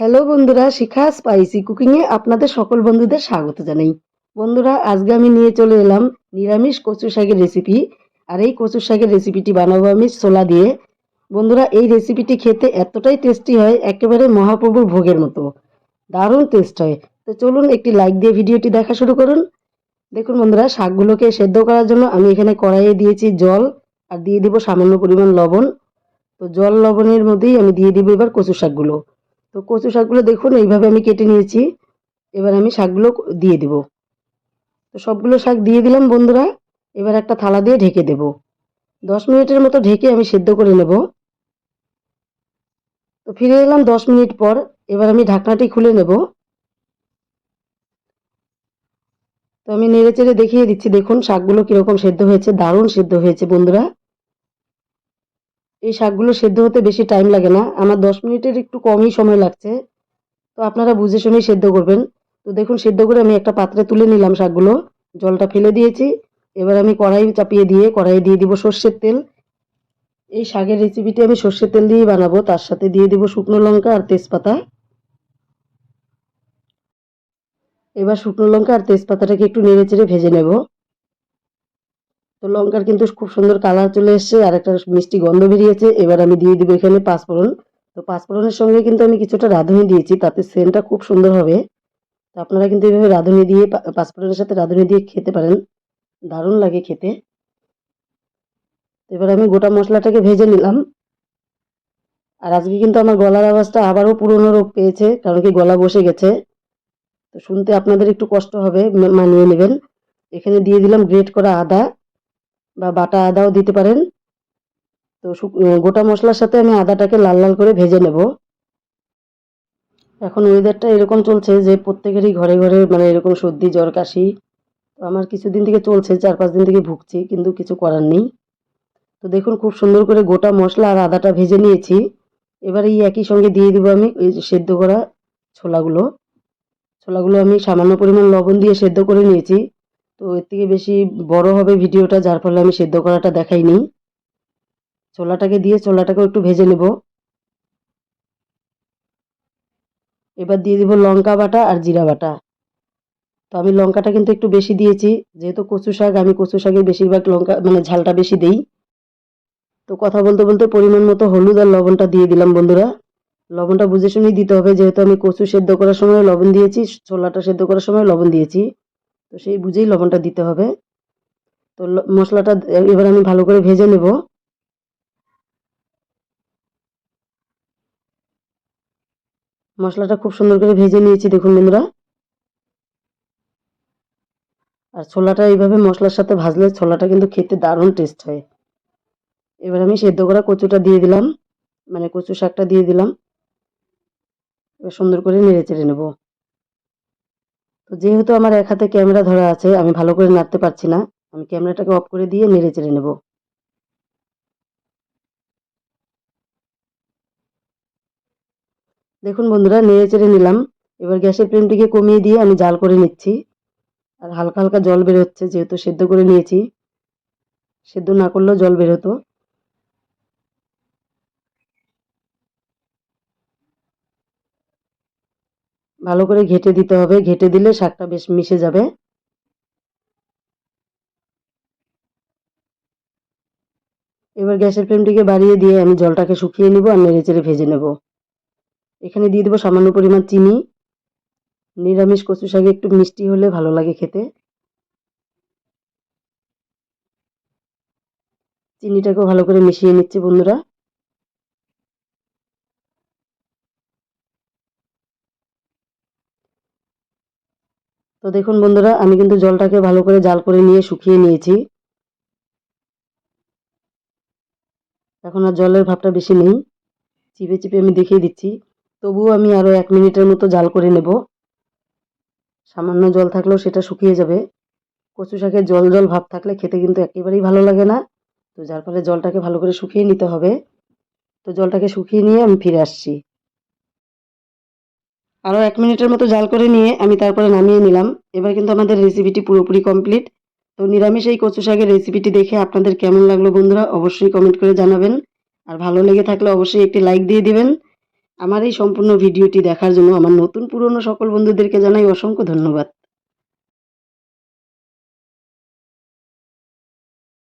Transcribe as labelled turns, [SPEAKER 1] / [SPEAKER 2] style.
[SPEAKER 1] Hello বন্ধুরা, শিখা spicy কুকিংয়ে আপনাদের সকল বন্ধুদের স্বাগত জানাই। বন্ধুরা, আজকে আমি নিয়ে চলে এলাম নিরামিষ কচু শাকের রেসিপি আর এই কচু শাকের রেসিপিটি বানাবো আমি ছোলা দিয়ে। বন্ধুরা, এই রেসিপিটি খেতে এতটাই টেস্টি হয়, একেবারে মহাপ্রভুর ভোগের মতো। দারুণ টেস্ট হয়। তো চলুন একটি লাইক দিয়ে ভিডিওটি দেখা শুরু করুন। দেখুন বন্ধুরা, শাকগুলোকে সেদ্ধ করার জন্য আমি এখানে কড়াইয়ে দিয়েছি জল, আর দিয়ে দিব সামান্য পরিমাণ লবণ। তো জল লবণের মধ্যেই আমি দিয়ে দিব এবার কচু শাকগুলো। তো কচু শাকগুলো দেখুন, এইভাবে আমি কেটে নিয়েছি। এবার আমি শাকগুলো দিয়ে দেব। তো সবগুলো শাক দিয়ে দিলাম বন্ধুরা। এবার একটা থালা দিয়ে ঢেকে দেব। দশ মিনিটের মতো ঢেকে আমি সেদ্ধ করে নেব। তো ফিরে এলাম দশ মিনিট পর। এবার আমি ঢাকনাটি খুলে নেব। তো আমি নেড়ে চেড়ে দেখিয়ে দিচ্ছি, দেখুন শাকগুলো কীরকম সেদ্ধ হয়েছে, দারুণ সেদ্ধ হয়েছে বন্ধুরা। এই শাকগুলো সেদ্ধ হতে বেশি টাইম লাগে না। আমার দশ মিনিটের একটু কমই সময় লাগছে। তো আপনারা বুঝে শুনেই সেদ্ধ করবেন। তো দেখুন, সেদ্ধ করে আমি একটা পাত্রে তুলে নিলাম শাকগুলো। জলটা ফেলে দিয়েছি। এবার আমি কড়াই চাপিয়ে দিয়ে কড়াইয়ে দিয়ে দিব সর্ষের তেল। এই শাকের রেসিপিটি আমি সর্ষের তেল দিয়েই বানাবো। তার সাথে দিয়ে দিব শুকনো লঙ্কা আর তেজপাতা। এবার শুকনো লঙ্কা আর তেজপাতাটাকে একটু নেড়ে চেড়ে ভেজে নেব। তো লঙ্কার কিন্তু খুব সুন্দর কালার চলে এসছে, আর একটা মিষ্টি গন্ধ বেরিয়েছে। এবার আমি দিয়ে দিব এখানে পাঁচফোড়ন। তো পাঁচফোড়নের সঙ্গে কিন্তু আমি কিছুটা রাঁধুনি দিয়েছি, তাতে সেন্টটা খুব সুন্দর হবে। তো আপনারা কিন্তু এইভাবে রাঁধুনি দিয়ে পাঁচফোড়নের সাথে রাঁধুনি দিয়ে খেতে পারেন। দারুণ লাগে খেতে। এবার আমি গোটা মশলাটাকে ভেজে নিলাম। আর আজকে কিন্তু আমার গলার আওয়াজটা আবারও পুরনো রোগ পেয়েছে, কারণ কি গলা বসে গেছে। তো শুনতে আপনাদের একটু কষ্ট হবে মানিয়ে নেবেন। এখানে দিয়ে দিলাম গ্রেট করা আদা। বা বাটা আদাও দিতে পারেন। তো গোটা মশলার সাথে আমি আদাটাকে লাল লাল করে ভেজে নেব। এখন ওয়েদারটা এরকম চলছে যে প্রত্যেকেরই ঘরে ঘরে মানে এরকম সর্দি, জ্বর, কাশি, তো আমার কিছুদিন থেকে চলছে চার পাঁচ দিন থেকে ভুগছি, কিন্তু কিছু করার নেই। তো দেখুন খুব সুন্দর করে গোটা মশলা আর আদাটা ভেজে নিয়েছি। এবার এই একই সঙ্গে দিয়ে দেবো আমি ওই সেদ্ধ করা ছোলাগুলো। ছোলাগুলো আমি সামান্য পরিমাণ লবণ দিয়ে সেদ্ধ করে নিয়েছি। তো এর থেকে বেশি বড় হবে ভিডিওটা, যার ফলে আমি সেদ্ধ করাটা দেখাইনি। ছোলাটাকে দিয়ে ছোলাটাকেও একটু ভেজে নেব। এবার দিয়ে দিব লঙ্কা বাটা আর জিরা বাটা। তো আমি লঙ্কাটা কিন্তু একটু বেশি দিয়েছি। যেহেতু কচু শাক, আমি কচু শাকে বেশিরভাগ লঙ্কা মানে ঝালটা বেশি দিই। তো কথা বলতে বলতে পরিমাণ মতো হলুদ আর লবণটা দিয়ে দিলাম বন্ধুরা। লবণটা বুঝে শুনেই দিতে হবে, যেহেতু আমি কচু সেদ্ধ করার সময় লবণ দিয়েছি, ছোলাটা সেদ্ধ করার সময় লবণ দিয়েছি। তো সেই বুঝেই লবণটা দিতে হবে। তো মশলাটা এবার আমি ভালো করে ভেজে নেব। মশলাটা খুব সুন্দর করে ভেজে নিয়েছি, দেখুন বন্ধুরা। আর ছোলাটা এইভাবে মশলার সাথে ভাজলে ছোলাটা কিন্তু খেতে দারুণ টেস্ট হয়। এবার আমি সেদ্ধ করা কচুটা দিয়ে দিলাম মানে কচু শাকটা দিয়ে দিলাম। এবার সুন্দর করে নেড়ে চেড়ে নেব। তো যেহেতু আমার এক হাতে ক্যামেরা ধরা আছে, আমি ভালো করে নাড়তে পারছি না, আমি ক্যামেরাটাকে অফ করে দিয়ে নেড়ে চেড়ে নেব। দেখুন বন্ধুরা, নেড়ে চেড়ে নিলাম। এবার গ্যাসের ফ্লেমটিকে কমিয়ে দিয়ে আমি জাল করে নিচ্ছি। আর হালকা হালকা জল বেরোচ্ছে, যেহেতু সেদ্ধ করে নিয়েছি, সেদ্ধ না করলেও জল বেরোতো। ভালো করে ঘেটে দিতে হবে। ঘেটে দিলে শাকটা বেশ মিশে যাবে। এবার গ্যাসের ফ্লেমটিকে বাড়িয়ে দিয়ে আমি জলটাকে শুকিয়ে নিব আর নেড়ে চেড়ে ভেজে নেব। এখানে দিয়ে দেবো সামান্য পরিমাণ চিনি। নিরামিষ কচু শাকে একটু মিষ্টি হলে ভালো লাগে খেতে। চিনিটাকেও ভালো করে মিশিয়ে নিচ্ছি বন্ধুরা। তো দেখুন বন্ধুরা, আমি কিন্তু জলটাকে ভালো করে জাল করে নিয়ে শুকিয়ে নিয়েছি। এখন আর জলের ভাবটা বেশি নেই। চিপে চিপে আমি দেখিয়ে দিচ্ছি। তবুও আমি আরও এক মিনিটের মতো জাল করে নেব। সামান্য জল থাকলেও সেটা শুকিয়ে যাবে। কচু শাকের জল জল ভাব থাকলে খেতে কিন্তু একেবারেই ভালো লাগে না। তো যার ফলে জলটাকে ভালো করে শুকিয়ে নিতে হবে। তো জলটাকে শুকিয়ে নিয়ে আমি ফিরে আসছি। আরও এক মিনিটের মতো জাল করে নিয়ে আমি তারপরে নামিয়ে নিলাম। এবার কিন্তু আমাদের রেসিপিটি পুরোপুরি কমপ্লিট তো নিরামিষ এই কচু শাকের রেসিপিটি দেখে আপনাদের কেমন লাগল বন্ধুরা অবশ্যই কমেন্ট করে জানাবেন। আর ভালো লেগে থাকলে অবশ্যই একটি লাইক দিয়ে দিবেন। আমার এই সম্পূর্ণ ভিডিওটি দেখার জন্য আমার নতুন পুরনো সকল বন্ধুদেরকে জানাই অসংখ্য ধন্যবাদ।